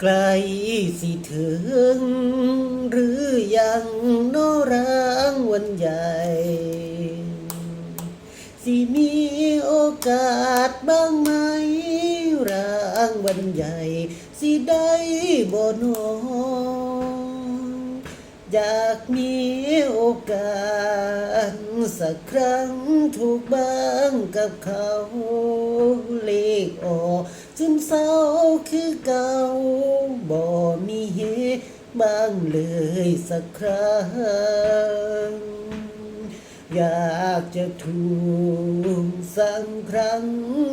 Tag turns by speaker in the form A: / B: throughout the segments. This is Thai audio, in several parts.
A: ไกลสิถึง หรือยังโนรางวันใหญ่ สิมีโอกาสบ้างไหมรางวันใหญ่ สิได้บ่นออยากมีโอกาส สักครั้งถูกบ้างกับเขาเลขออกซึมเศร้าคือเก่า มีเฮบ้างเลยสักครั้ง อยากจะถูกสักครั้ง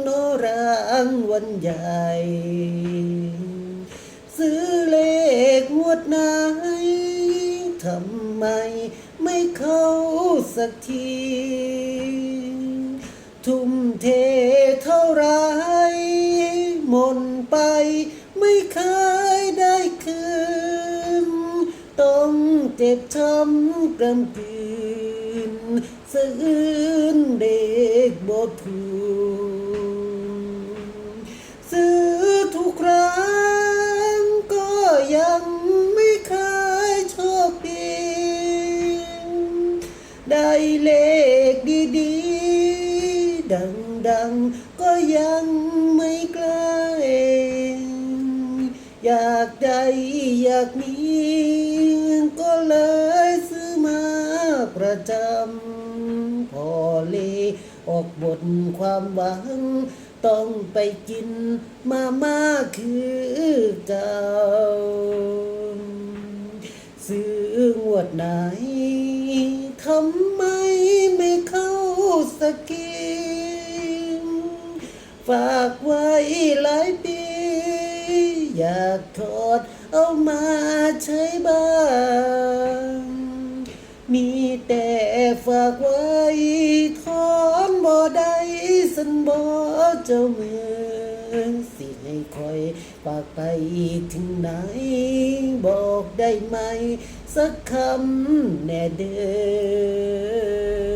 A: โนรางวันใหญ่ ซื้อเลขงวดไหนทำไมไม่เข้าสักทีทุ่มเทเท่าไรหมนไปไม่เคย เจ็บช้ำกำกืนสะอื้นเด็กบทูซื้อทุกครั้งก็ยังไม่เคยโชคดีได้เลขดีๆ ดังๆ ก็ยังไม่ใกล้ อยากได้อยากมีก็เลยซื้อมาประจำพอเลออกบทความหวัง ต้องไปกินมาม่าคือเก่าซื้องวดไหนทำไมไม่เข้าสกกินฝากไว้หลายปี อยากถอดเอามาใช้บ้าง มีแต่ฝากไว้ถอนบ่ได้สันบ่เจ้ามือสิให้คอยฝากไปถึงไหน บอกได้ไหม สักคำแน่เด้อ